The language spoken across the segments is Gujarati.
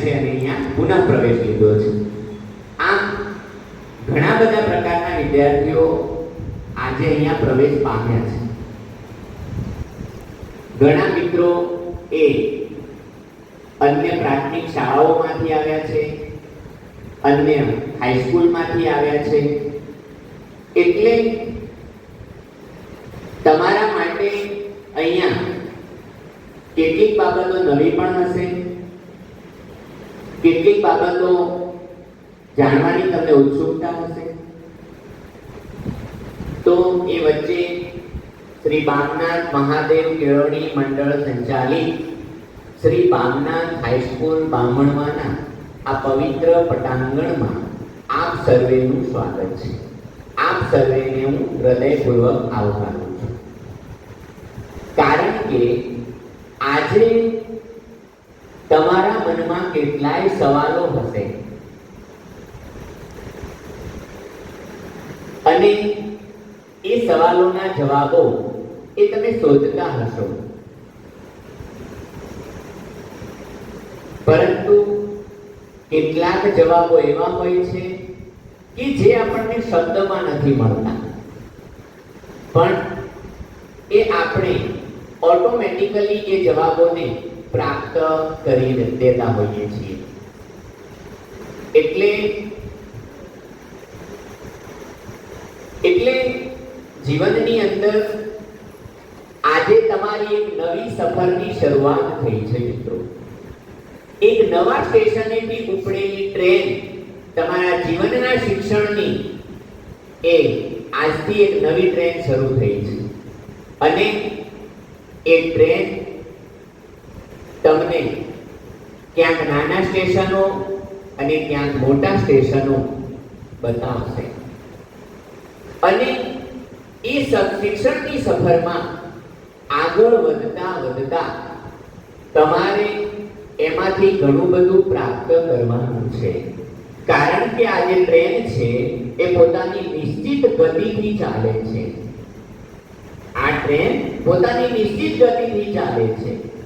છે અને અહીંયા પુનઃ પ્રવેશ લીધો છે. આમ ઘણા બધા પ્રકારના વિદ્યાર્થીઓ આજે અહીંયા પ્રવેશ પામ્યા છે. ઘણા મિત્રો એ અન્ય પ્રાથમિક શાળાઓમાંથી આવ્યા છે, અન્ય હાઈસ્કૂલમાંથી આવ્યા છે. એટલે તમારા માટે અહીંયા કેટલીક બાબતો નવી પણ હશે. કેટલીક બાબતો જાણવાની તમને ઉત્સુકતા હશે? તો એ વચ્ચે શ્રી બામનાથ મહાદેવ કેળવણી મંડળ સંચાલિત શ્રી બામનાથ હાઈસ્કૂલ બામણવાના આ પવિત્ર પટાંગણમાં આપ સર્વેનું સ્વાગત છે. આપ સર્વેને હું હૃદયપૂર્વક આવકારું છું. કારણ કે આજે તમારા મનમાં કેટલાય સવાલો હશે. અને એ સવાલોના જવાબો એ તમે શોધતા હશો. પરંતુ કેટલાક જવાબો એવા હોય છે કે જે આપણને શબ્દમાં નથી મળતા. પણ એ આપણે ઓટોમેટિકલી એ જવાબોને પ્રાપ્ત કરી દેતા હોઈએ છીએ. એટલે એટલે જીવનની અંદર આજે તમારી એક નવી સફરની શરૂઆત થઈ છે, મિત્રો. એક નવા સ્ટેશનેથી ઉપડેલી ટ્રેન તમારા જીવનના શિક્ષણની એ આજથી એક નવી ટ્રેન શરૂ થઈ છે. અને એ ટ્રેન તમને ક્યાંક નાના સ્ટેશનો અને ક્યાંક મોટા સ્ટેશનો બતાવશે. અને એ શિક્ષણની સફરમાં આગળ વધતા વધતા તમારે એમાંથી ઘણું બધું પ્રાપ્ત કરવાનું છે. કારણ કે આ જે ટ્રેન છે, એ પોતાની નિશ્ચિત ગતિથી ચાલે છે. આ ટ્રેન પોતાની નિશ્ચિત ગતિથી ચાલે છે.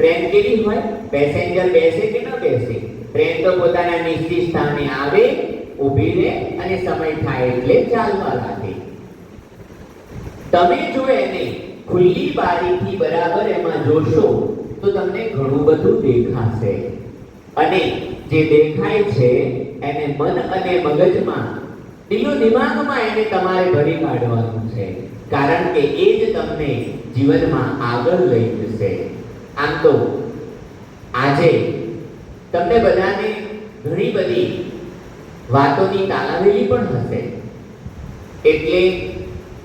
ટ્રેન કેવી હોય? પેસેન્જર બેસે કે ન બેસે? ટ્રેન તો પોતાના નિશ્ચિત સ્થાને આવે ઊભી રહે અને સમય થાય એટલે ચાલવા લાગે. તમે જો એને ખુલ્લી બારીથી બરાબર એમાં જોશો તો તમને ઘણું બધું દેખાશે. અને જે દેખાય છે, એને મન અને મગજમાં દિલો દિમાગમાં એને તમારે ભરી કાઢવાનું છે. કારણ કે એ જ તમને જીવનમાં આગળ લઈ જશે. આમ તો આજે તમને બધાને ઘણી બધી વાતોની તાલાવેલી પણ હશે. એટલે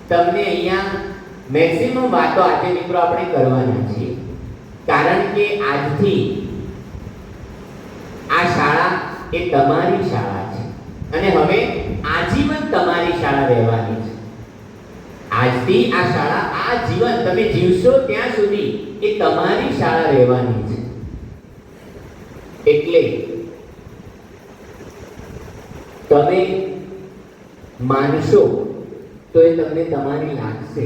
તમને અહીંયા મેક્સિમમ વાતો આજે મિત્રો આપણે કરવાના છીએ. કારણ કે આજથી આ શાળા એ તમારી શાળા છે. અને હવે આજીવન તમારી શાળા રહેવાની છે. આજથી આ શાળા આ જીવન તમે જીવશો ત્યાં સુધી એ તમારી શાળા રહેવાની છે એટલે તમે માનશો તો એ તમને તમારી લાગશે.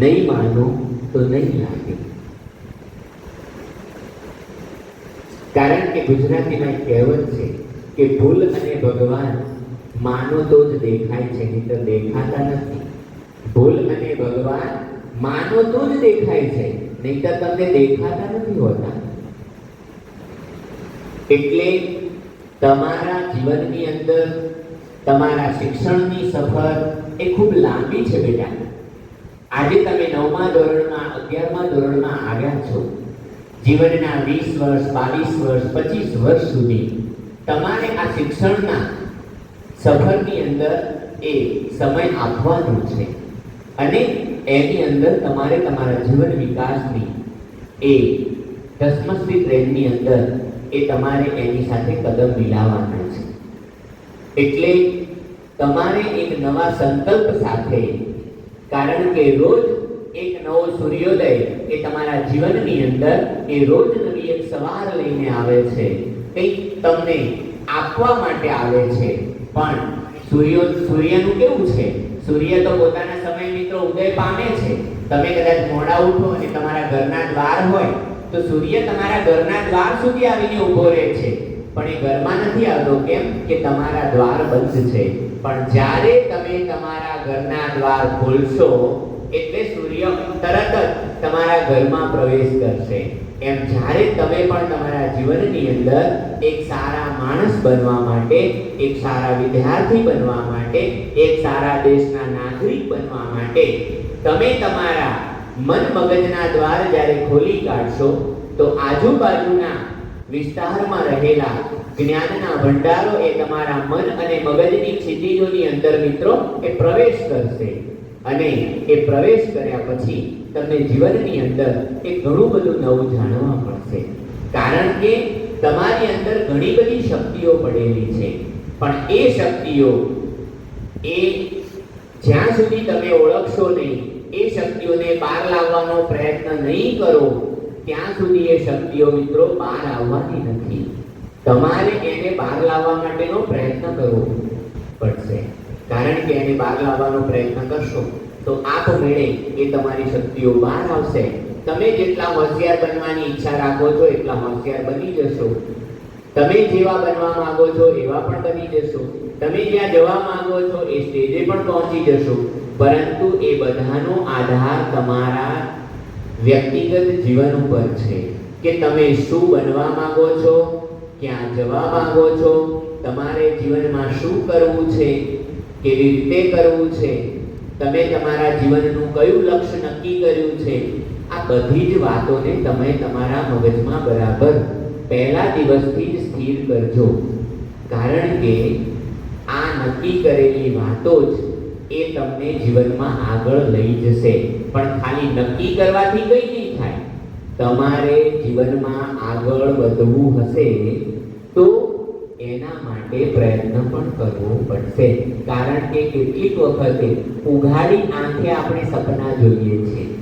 નહીં માનો તો નહીં લાગે. કારણ કે ગુજરાતીમાં એક કહેવત છે કે ભૂલ અને ભગવાન માનો તો જ દેખાય છે, નહીં તો દેખાતા નથી. ભૂલ અને ભગવાન માનો તો જ દેખાય છે, નહીંતર તમને દેખાતા નથી હોતા. એટલે તમારા જીવનની અંદર, તમારા શિક્ષણની સફર એ ખૂબ લાંબી છે બેટા. આજે તમે નવમા ધોરણમાં, અગિયારમા ધોરણમાં આવ્યા છો. જીવનના વીસ વર્ષ, બાવીસ વર્ષ, પચીસ વર્ષ સુધી તમારે આ શિક્ષણના સફરની અંદર એ સમય આપવાનો છે. અને એની અંદર તમારે તમારા જીવન વિકાસની, એ ધસમસતી ટ્રેનની અંદર એ તમારે એની સાથે કદમ મિલાવવાના છે. એટલે તમારે એક નવા સંકલ્પ સાથે, કારણ કે રોજ એક નવો સૂર્યોદય એ તમારા જીવનની અંદર, એ રોજ નવી એક સવાર લઈને આવે છે. કંઈક તમને આપવા માટે આવે છે. પણ સૂર્યો, સૂર્યનું કેવું છે? સૂર્ય તો પોતાના સમય ઉદય પામે છે. તમે કદાચ મોડા ઉઠો અને તમારા ઘરના દ્વાર હોય, તો સૂર્ય તમારા ઘરના દ્વાર સુધી આવીને ઊભો રહે છે. પણ એ ઘરમાં નથી આવતો. કેમ? કે તમારા દ્વાર બંધ છે. પણ જ્યારે તમે તમારા ઘરના દ્વાર ખોલશો, એટલે સૂર્ય તરત જ તમારા ઘરમાં પ્રવેશ કરશે. એમ જ્યારે તમે પણ તમારા જીવનની અંદર એક સારા માણસ બનવા માટે, એક સારા વિદ્યાર્થી બનવા માટે, એક સારા દેશના નાગરિક બનવા માટે તમે તમારા મન મગજના દ્વાર જ્યારે ખોલી કાઢશો, તો આજુબાજુના વિસ્તારમાં રહેલા જ્ઞાનના ભંડારો એ તમારા મન અને મગજની ક્ષિતિજોની અંદર મિત્રો એ પ્રવેશ કરશે. અને એ પ્રવેશ કર્યા પછી તમને જીવનની અંદર એ ઘણું બધું નવું જાણવા મળશે. કારણ કે તમારી અંદર ઘણી બધી શક્તિઓ પડેલી છે. પણ એ શક્તિઓ એ જ્યાં સુધી તમે ઓળખશો નહીં, એ શક્તિઓને બહાર લાવવાનો પ્રયત્ન નહીં કરો, ત્યાં સુધી એ શક્તિઓ મિત્રો બહાર આવવાની નથી. તમારે એને બહાર લાવવા માટેનો પ્રયત્ન કરવો પડશે. કે એને બહાર લાવવાનો પ્રયત્ન કરશો, તો આપમેળે એ તમારી શક્તિઓ બહાર આવશે. તમે જેટલા હોશિયાર બનવાની ઈચ્છા રાખો છો, એટલા હોશિયાર બની જશો. તમે જેવા બનવા માંગો છો, એવા પણ બની જશો. તમે જ્યાં જવા માંગો છો, એ સ્ટેજે પણ પહોંચી જશો. પરંતુ એ બધાનો આધાર તમારા વ્યક્તિગત જીવન ઉપર છે. કે તમે શું બનવા માંગો છો, ક્યાં જવા માંગો છો, તમારે જીવનમાં શું કરવું છે કેવી રીતે કરવું છે? તમે તમારા જીવનનું કયું લક્ષ્ય નક્કી કર્યું છે? આ બધી જ વાતોને તમે તમારા મગજમાં બરાબર પહેલા દિવસથી સ્થિર કરજો. કારણ કે આ નક્કી કરેલી વાતો જ એ તમને જીવનમાં આગળ લઈ જશે. પણ ખાલી નક્કી કરવાથી કંઈ નહીં થાય. તમારે જીવનમાં આગળ વધવું હશે તો એના માટે પ્રયત્ન પણ કરવો પડશે. કારણ કે કેટલીક વખતે ઉઘાડી આંખે આપણે સપના જોઈએ છીએ.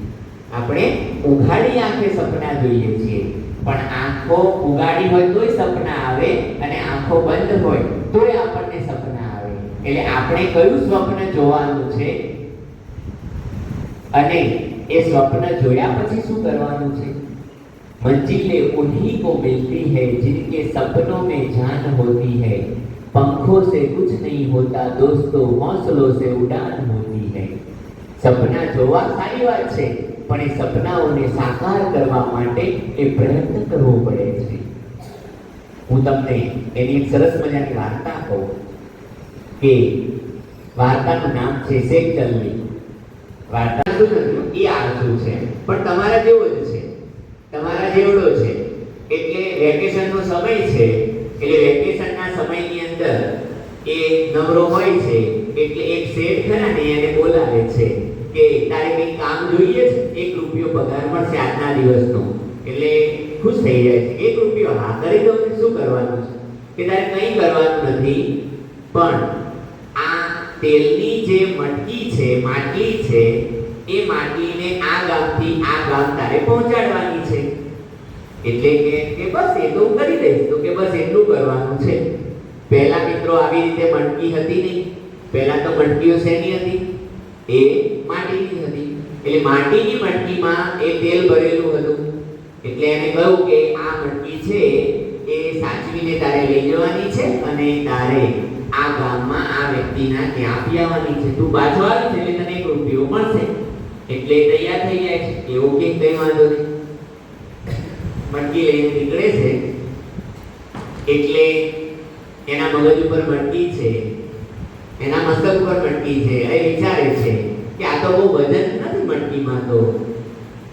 આપણે ઉઘાડી આંખે સપના જોઈએ છીએ. પણ આંખો ઉગાડી હોય તોય સપના આવે અને આંખો બંધ હોય તોય આપણને સપના આવે. એટલે આપણે કયું સ્વપ્ન જોવાનું છે? અને એ સ્વપ્ન જોયા પછી શું કરવાનું છે? मंजिलें उन्हीं को मिलती है जिनके सपनों में जान होती है पंखों से कुछ नहीं होता दोस्तों हौसलों से उड़ान होती है સપના જોવા સારી વાત છે પણ એ સપનાઓને સાકાર કરવા માટે એ પ્રયત્ન કરવો પડે છે હું તમને એની એક સરસ મજાની વાર્તા કહું કે વાર્તાનું નામ છે શેકચલની વાર્તા શું નથી એ આરસુ છે પણ તમારા જેવો જ છે જેવડો છે? એટલે વેકેશનનો સમય છે, એટલે વેકેશનના સમયની અંદર એ નવરો હોય છે, એટલે એક શેઠ ખરા ને એને બોલાવે છે કે તારે કંઈક કામ જોઈએ છે? એક રૂપિયો પગાર મળશે આજના દિવસનો. એટલે ખુશ થઈ જાય છે. એક રૂપિયો, હા, કરી દો શું કરવાનું છે? કે તારે કંઈ કરવાનું નથી, પણ આ તેલની જે મટકી છે, માટલી છે, એ માટલીને આ ગામથી આ ગામ તારે પહોંચાડવાની એટલે કે કે બસ એ તો હું કરી દઈશ. તો કે બસ એટલું કરવાનું છે. પહેલા મિત્રો આવી રીતે મણકી હતી નહીં. પહેલા તો મણકીઓ શેની હતી? એ માટીની હતી. એટલે માટીની મણકીમાં એ તેલ ભરેલું હતું. એટલે એને કહ્યું કે આ મણકી છે એ સાચવીને તારે લઈ જવાની છે અને તારે આ ગામમાં આ વ્યક્તિના ત્યાં આપી આવવાની છે. તું પાછો આવી છે એટલે તને એક રૂપિયો મળશે. એટલે તૈયાર થઈ જાય છે. એવું કે કઈ વાંધો નહીં. મટકી લઈને નીકળે છે, એટલે એના મગજ ઉપર મટકી છે, એના મસ્તક ઉપર મટકી છે, એ વિચારે છે કે આ તો બહુ વજન નથી મટકીમાં તો.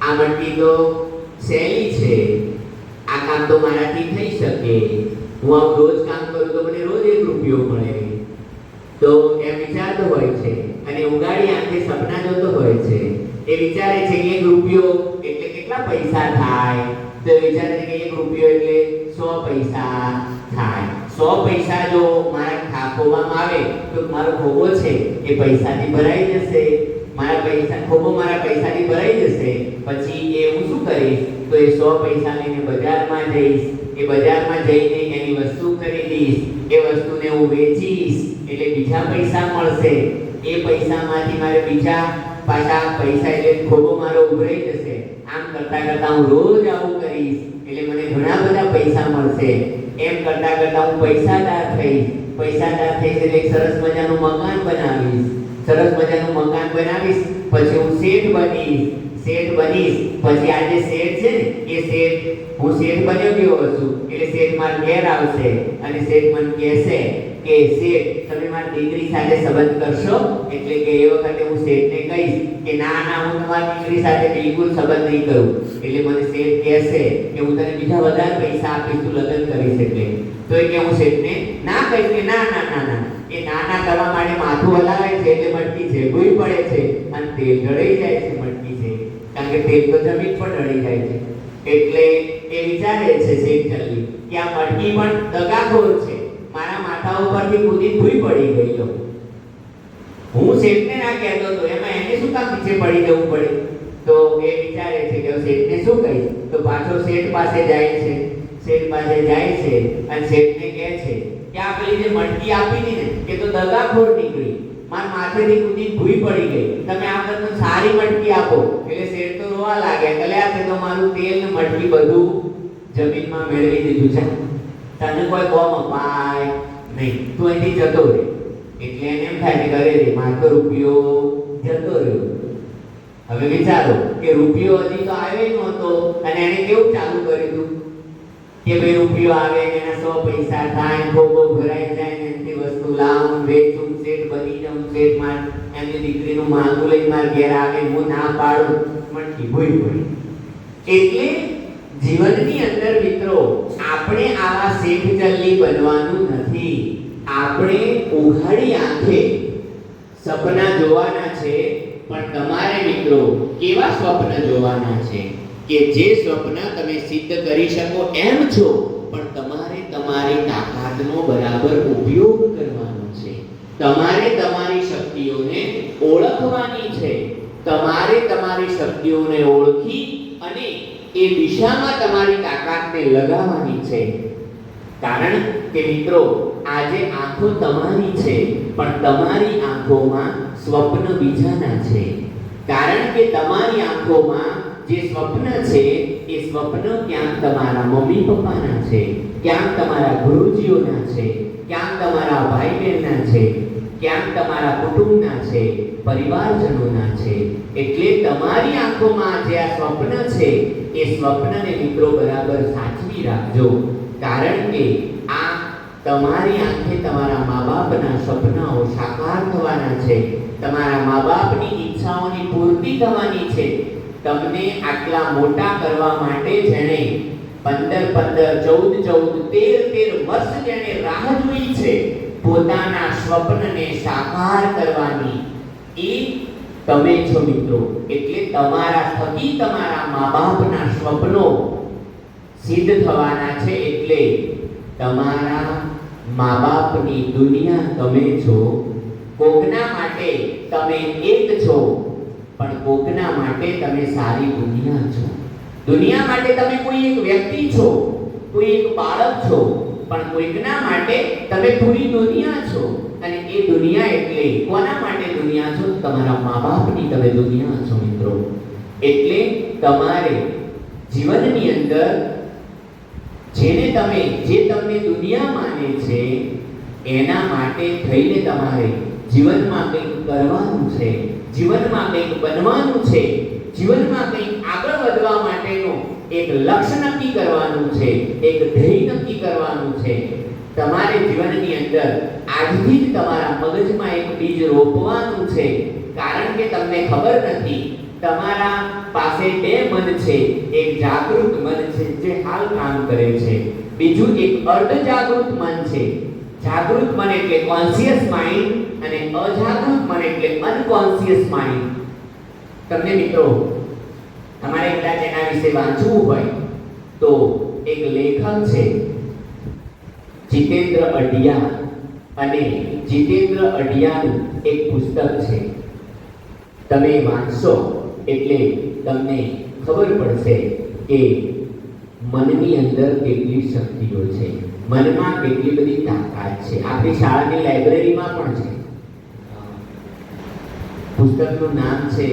આ મટકી તો સહેલી છે. આ કામ તો મારાથી થઈ શકે. હું આમ રોજ કામ કરું તો મને રોજ એક રૂપિયો મળે. તો એમ વિચારતો હોય છે અને ઉગાડી આંખે સપના જોતો હોય છે. એ વિચારે છે કે એક રૂપિયો એટલે કેટલા પૈસા થાય? તો વિચારે કે એક રૂપિયો એટલે સો પૈસા થાય. સો પૈસા જો મારા ખાખોમાં આવે, તો મારો ખોબો છે એ પૈસાથી ભરાઈ જશે. મારા પૈસા, ખોબો મારા પૈસાથી ભરાઈ જશે. પછી એ હું શું કરીશ? તો એ સો પૈસા લઈને બજારમાં જઈશ. એ બજારમાં જઈને એની વસ્તુ ખરીદીશ. એ વસ્તુને હું વેચીશ. એટલે બીજા પૈસા મળશે. એ પૈસામાંથી મારે બીજા પાછા પૈસા એટલે ખોબો મારો ઉભરાઈ જશે. આમ કરતા કરતા હું રોજ આવું કરીશ. એટલે મને ઘણા બધા પૈસા મળશે. એમ કરતા કરતા હું પૈસાદાર થઈશ. પૈસાદાર થઈશ એટલે સરસ મજાનું મકાન બનાવીશ. સરસ મજાનું મકાન બનાવીશ, પછી હું શેઠ બનીશ. શેઠ બનીશ, પછી આ જે શેઠ છે ને, એ શેઠ હું શેઠ બન્યો ગયો છું. એટલે શેઠ મારા ઘેર આવશે અને શેઠ મને કહેશે કે શેઠ તમે મારી દીકરી સાથે સંબંધ કરશો, એટલે કે એ વખતે હું શેઠને કહીશ કે ના ના, હું તમારી દીકરી સાથે બિલકુલ સંબંધ નહીં કરું. એટલે મને શેઠ કહેશે કે હું તને બીજા વધારે પૈસા આપીશ, તું લગ્ન કરીશ એટલે. તો એ કે હું શેઠને ના કહીશ કે ના ના ના ના. એ ના ના કરવા માટે માથું હલાવે છે એટલે મટકી છે, ભૂઈ પડે છે અને તેલ ઢળી જાય છે, મટકી છે. કારણ કે તેલ તો જમીન પર ઢળી જાય છે. એટલે એ વિચારે છે શેઠ જલ્દી કે આ મટકી પણ દગાખોર છે. મારા માથા ઉપરથી કૂદી ભૂઈ પડી તો. હું શેઠને ના કહેતો હતો એમાં એને શું કામ પીછે પડી જવું પડે? તો એ વિચારે છે કે શેઠને શું કહીશ તો પાછો શેઠ પાસે જાય છે. શેઠ પાસે જાય છે અને શેઠને કહે છે કે આ પેલી જે મટકી આપી હતી ને, એ તો દગાખોર નીકળી. મારા માથેથી કૂદી ભૂઈ પડી ગઈ. તમે આ બધું સારી મટકી આપો. એટલે શેઠ તો રોવા લાગ્યા. એટલે આ તો મારું તેલ ને મટકી બધું જમીનમાં મેળવી દીધું છે. તને કોઈ બોમ અપાય નહીં, તું અહીંથી જતો રહે. એટલે એને એમ થાય કે અરે રે, મારો રૂપિયો જતો રહ્યો. હવે વિચારો કે રૂપિયો હજી તો આવ્યો ન નહોતો અને એને કેવું ચાલુ કર્યું હતું કે ભાઈ રૂપિયો આવે ને એના સો પૈસા થાય ખોબો ભરાઈ જાય ને એમની વસ્તુ લાવું, વેચું, શેઠ બની જાઉં, શેઠ માર, એમની દીકરીનું માંગુ લઈ માર ઘેર આવે, હું ના પાડું. મટકી ભૂઈ પડી. એટલે જીવનની અંદર મિત્રો, આપણે આવા શેઠ જલ્દી બનવાનું નથી. આપણે ઉઘાડી આંખે સપના જોવાના છે, પણ તમારે મિત્રો, કેવા સ્વપ્ન જોવાના છે? કે જે સ્વપ્ન તમે સિદ્ધ કરી શકો એમ છો, પણ તમારે તમારી તાકાતનો બરાબર ઉપયોગ કરવાનો છે. તમારે તમારી શક્તિઓને ઓળખવાની છે. તમારે તમારી શક્તિઓને ઓળખી અને એ દિશામાં તમારી તાકાતને લગાવવાની છે. કારણ કે મિત્રો, આજે આંખો તમારી છે, પણ તમારી આંખોમાં સ્વપ્ન બીજાના છે. કારણ કે તમારી આંખોમાં જે સ્વપ્ન છે, એ સ્વપ્ન ક્યાંક તમારા મમ્મી પપ્પાના છે, ક્યાંક તમારા ગુરુજીઓના છે, ક્યાંક તમારા ભાઈ બહેનના છે ક્યાંક તમારા કુટુંબના છે, પરિવારજનોના છે, એટલે તમારી આંખોમાં જે આ સ્વપ્ન છે, એ સ્વપ્નને મિત્રો બરાબર સાચવી રાખજો. કારણ કે આ તમારી આંખે તમારા મા બાપના સપનાઓ સાકાર થવાના છે. તમારા મા બાપની ઈચ્છાઓની પૂર્તિ થવાની છે. તમને આટલા મોટા કરવા માટે જેણે પંદર પંદર, ચૌદ ચૌદ, તેર તેર વર્ષ જેણે રાહ જોઈ છે પોતાના સ્વપ્નને સાકાર કરવાની. એ તમે છો મિત્રો. એટલે તમારા થકી તમારા મા બાપના સ્વપ્નો સિદ્ધ થવાના છે એટલે તમારા મા બાપની દુનિયા તમે છો. કોકના માટે તમે એક છો, પણ કોકના માટે તમે સારી દુનિયા છો. દુનિયા માટે તમે કોઈ એક વ્યક્તિ છો, કોઈ એક બાળક છો પણ કોઈકના માટે તમે પૂરી દુનિયા છો. અને એ દુનિયા એટલે કોના માટે દુનિયા છો? તમારા મા બાપની તમે દુનિયા છો, મિત્રો. એટલે તમારે જીવનની અંદર જેને તમે, જે તમને દુનિયા માને છે, એના માટે થઈને તમારે જીવનમાં કંઈક કરવાનું છે. જીવનમાં કંઈક બનવાનું છે. જીવનમાં કંઈક આગળ વધવા માટેનો એક લક્ષ્ય નક્કી કરવાનું છે, એક ધ્યેય નક્કી કરવાનું છે. તમારે જીવનની અંદર આજથી જ તમારા મગજમાં એક બીજ રોપવાનું છે. કારણ કે તમને ખબર નથી, તમારા પાસે બે મન છે, એક જાગૃત મન છે જે હાલ કામ કરે છે. બીજું એક અર્ધ જાગૃત મન છે. જાગૃત મન એટલે કોન્શિયસ માઇન્ડ અને અજાગૃત મન એટલે અનકોન્શિયસ માઇન્ડ તમને મિત્રો તમારે કદાચ એના વિશે વાંચવું હોય તો એક લેખક છે. જીતેન્દ્ર અઢિયા અને જીતેન્દ્ર અઢિયાનું એક પુસ્તક છે. તમે વાંચશો એટલે તમને ખબર પડશે કે મનની અંદર કેટલી શક્તિઓ છે. મનમાં કેટલી બધી તાકાત છે. આપણી શાળાની લાઇબ્રેરીમાં પણ છે. પુસ્તકનું નામ છે